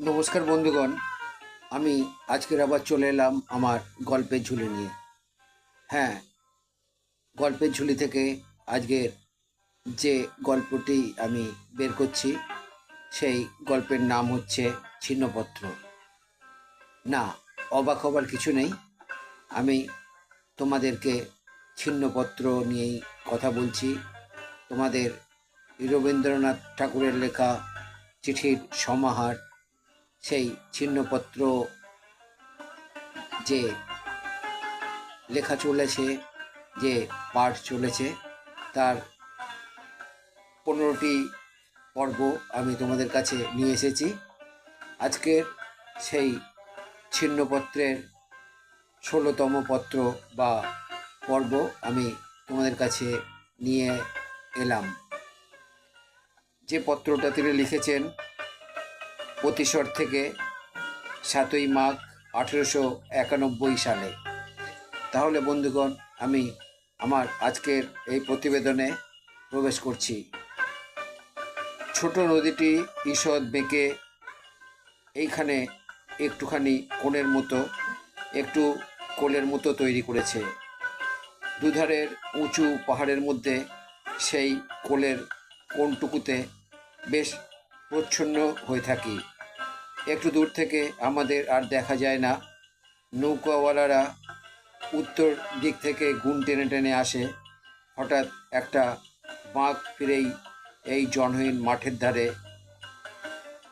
নমস্কার বন্ধুগণ, আমি আজকের আবার চলে এলাম আমার গল্পের ঝুলি নিয়ে। হ্যাঁ গল্পের ঝুলি থেকে আজকের যে গল্পটি আমি বের করছি, সেই গল্পের নাম হচ্ছে ছিন্নপত্র। না, অবাক হবার কিছু নেই, আমি তোমাদেরকে ছিন্নপত্র নিয়েই কথা বলছি। তোমাদের রবীন্দ্রনাথ ঠাকুরের লেখা চিঠির সমাহার সেই ছিন্নপত্র যে লেখা চলেছে, যে পাঠ চলেছে, তার পনেরোটি পর্ব আমি তোমাদের কাছে নিয়ে এসেছি। আজকের সেই ছিন্নপত্রের ষোলোতম পত্র বা পর্ব আমি তোমাদের কাছে নিয়ে এলাম। যে পত্রটা তিনি লিখেছেন প্রতিশর থেকে সাতই মাঘ আঠেরোশো একানব্বই সালে। তাহলে বন্ধুগণ, আমি আমার আজকের এই প্রতিবেদনে প্রবেশ করছি। ছোট নদীটি ঈষৎ বেঁকে এইখানে একটুখানি কোণের মতো, একটু কোলের মতো তৈরি করেছে। দুধারের উঁচু পাহাড়ের মধ্যে সেই কোলের কোণটুকুতে বেশ প্রচ্ছন্ন হয়ে থাকি। একটু দূর থেকে আমাদের আর দেখা যায় না। নৌকাওয়ালারা উত্তর দিক থেকে গুণ টেনে টেনে আসে। হঠাৎ একটা বাঁক ফিরেই এই জনহীন মাঠের ধারে।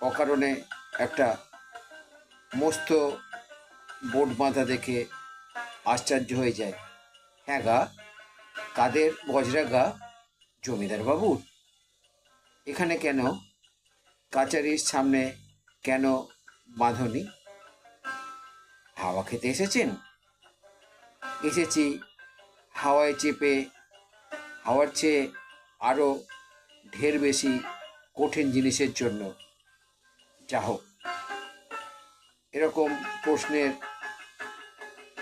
অকারণে একটা মস্ত বোট বাঁধা দেখে আশ্চর্য হয়ে যায়। হ্যাঁ গা, কাদের বজরা গা? জমিদার বাবুর। এখানে কেন? কাচারির সামনে কেন বাঁধনি? হাওয়া খেতে এসেছেন? এসেছি, হাওয়ায় চেপে, হাওয়ার চেয়ে আরও ঢের বেশি কঠিন জিনিসের জন্য। যা হোক, এরকম প্রশ্নের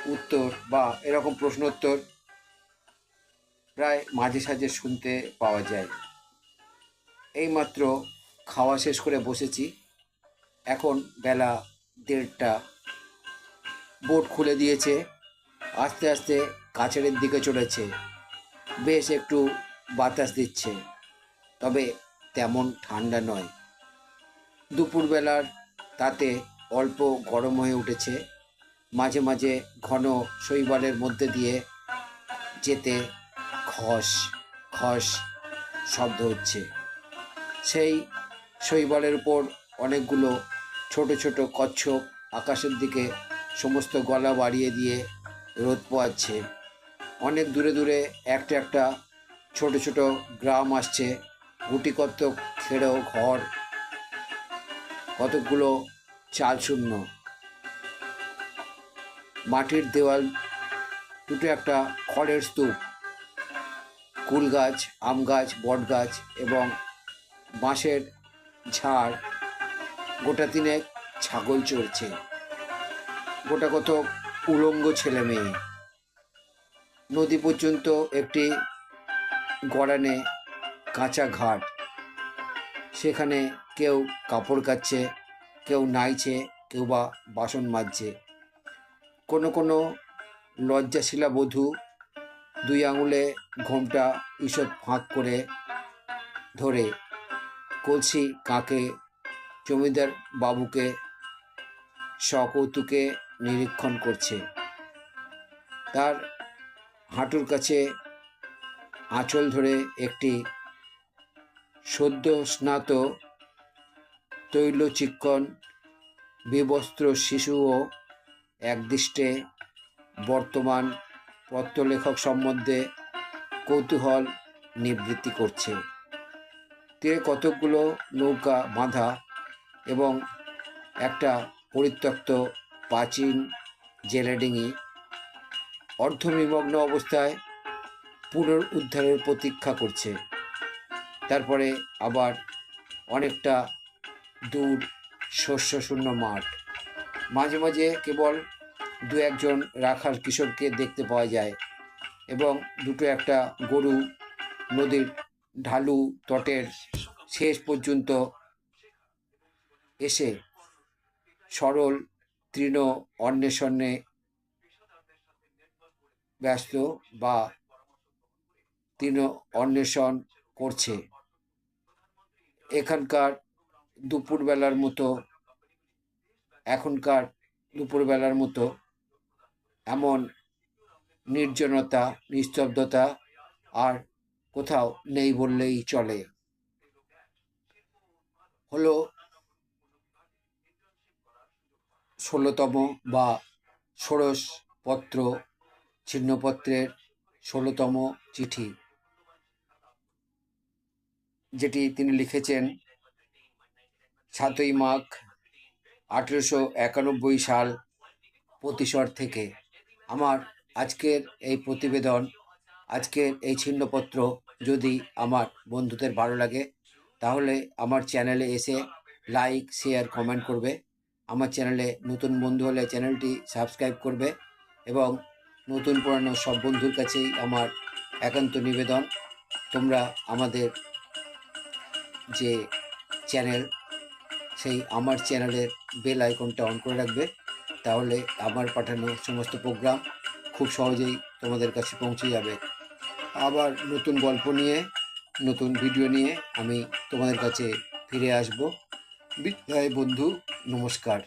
উত্তর বা এরকম প্রশ্নোত্তর প্রায় মাঝে সাঝে শুনতে পাওয়া যায়। এইমাত্র খাওয়া শেষ করে বসেছি। এখন বেলা দেড়টা। বোট খুলে দিয়েছে, আস্তে আস্তে কাছাড়ের দিকে চলেছে। বেশ একটু বাতাস দিচ্ছে, তবে তেমন ঠান্ডা নয়। দুপুরবেলার তাতে অল্প গরম হয়ে উঠেছে। মাঝে মাঝে ঘন শৈবালের মধ্যে দিয়ে যেতে খস খস শব্দ হচ্ছে। সেই শৈবালের উপর অনেকগুলো ছোট ছোট কচ্ছপ আকাশের দিকে সমস্ত গলা বাড়িয়ে দিয়ে রোদ পোয়াচ্ছে। অনেক দূরে দূরে একটা একটা ছোট ছোট গ্রাম আসছে, গুটি কত খেড়ো ঘর, কতকগুলো চাল শূন্য মাটির দেওয়াল, দুটো একটা খড়ের স্তূপ কুল গাছ আম গাছ বট গাছ এবং বাঁশের ঝাড়। গোটা তিনেক ছাগল চড়ছে। গোটা কত উলঙ্গ ছেলে মেয়ে। নদী পর্যন্ত একটি গড়ানে কাঁচা ঘাট। সেখানে কেউ কাপড় কাচ্ছে, কেউ নাইছে, কেউ বা বাসন মাজছে। কোনো কোনো লজ্জাশিলা বধূ দুই আঙুলে ঘোমটা ঈষৎ ফাঁক করে ধরে, কলসি কাকে জমিদার বাবুকে সকৌতুকে নিরীক্ষণ করছে। তার হাঁটুর কাছে আঁচল ধরে একটি সদ্য স্নাত তৈলচিক্কণ বিবস্ত্র শিশুও একদৃষ্টে বর্তমান পত্রলেখক সম্বন্ধে কৌতূহল নিবৃত্তি করছে। তীরে কতকগুলো নৌকা বাঁধা এবং একটা পরিত্যক্ত প্রাচীন জেলেডিঙি অর্ধনিমগ্ন অবস্থায় পুনরুদ্ধারের প্রতীক্ষা করছে। তারপরে আবার অনেকটা দূর শস্যশূন্য মাঠ। মাঝে মাঝে কেবল দু একজন রাখাল কিশোরকে দেখতে পাওয়া যায় এবং দুটো একটা গরু নদীর ঢালু তটের শেষ পর্যন্ত এসে সরল তৃণ অন্বেষণে ব্যস্ত বা তৃণ অন্বেষণ করছে। এখানকার দুপুরবেলার মতো, এখনকার দুপুরবেলার মতো এমন নির্জনতা, নিস্তব্ধতা আর কোথাও নেই বললেই চলে। হলো ষোলোতম বা ষোড়শ পত্র ছিন্নপত্রের ষোলোতম চিঠি, যেটি তিনি লিখেছেন সাতই মাঘ আঠেরোশো একানব্বই সাল প্রতিশর থেকে। আমার আজকের এই প্রতিবেদন, আজকের এই ছিন্নপত্র যদি আমার বন্ধুদের ভালো লাগে, তাহলে আমার চ্যানেলে এসে লাইক, শেয়ার, কমেন্ট করবে। আমার চ্যানেলে নতুন বন্ধু হলে চ্যানেলটি সাবস্ক্রাইব করবে এবং নতুন পুরানো সব বন্ধুর কাছেই আমার একান্ত নিবেদন। তোমরা আমাদের যে চ্যানেল, সেই আমার চ্যানেলের বেল আইকনটা অন করে রাখবে। তাহলে আমার পাঠানো সমস্ত প্রোগ্রাম খুব সহজেই তোমাদের কাছে পৌঁছে যাবে। আবার নতুন গল্প নিয়ে, নতুন ভিডিও নিয়ে আমি তোমাদের কাছে ফিরে আসব। বিদায় বন্ধু নমস্কার।